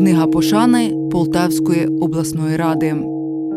Книга пошани Полтавської обласної ради.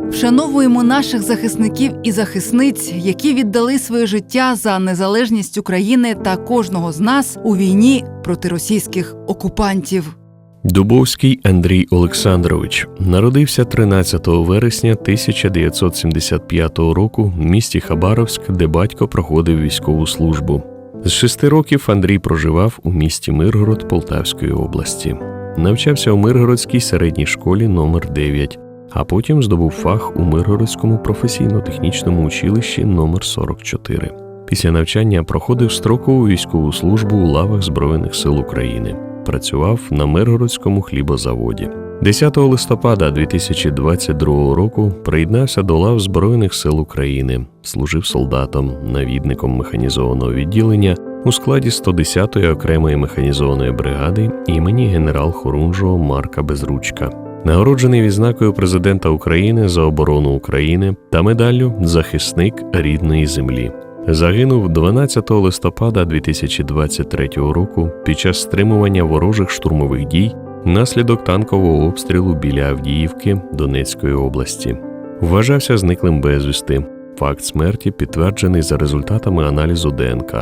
Вшановуємо наших захисників і захисниць, які віддали своє життя за незалежність України та кожного з нас у війні проти російських окупантів. Дубовський Андрій Олександрович народився 13 вересня 1975 року в місті Хабаровськ, де батько проходив військову службу. З шести років Андрій проживав у місті Миргород Полтавської області. Навчався у Миргородській середній школі номер 9 а потім здобув фах у Миргородському професійно-технічному училищі номер 44 Після навчання проходив строкову військову службу у лавах Збройних сил України. Працював на Миргородському хлібозаводі. 10 листопада 2022 року приєднався до лав Збройних сил України, служив солдатом, навідником механізованого відділення у складі 110-ї окремої механізованої бригади імені генерал-хорунжого Марка Безручка. Нагороджений відзнакою президента України за оборону України та медаллю Захисник рідної землі. Загинув 12 листопада 2023 року під час стримування ворожих штурмових дій внаслідок танкового обстрілу біля Авдіївки Донецької області. Вважався зниклим безвісти. Факт смерті підтверджений за результатами аналізу ДНК,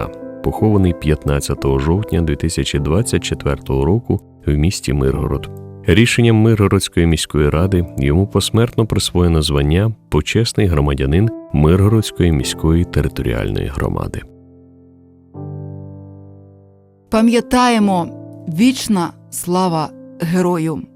похований 15 жовтня 2024 року в місті Миргород. Рішенням Миргородської міської ради йому посмертно присвоєно звання почесний громадянин Миргородської міської територіальної громади. Пам'ятаємо вічна слава герою!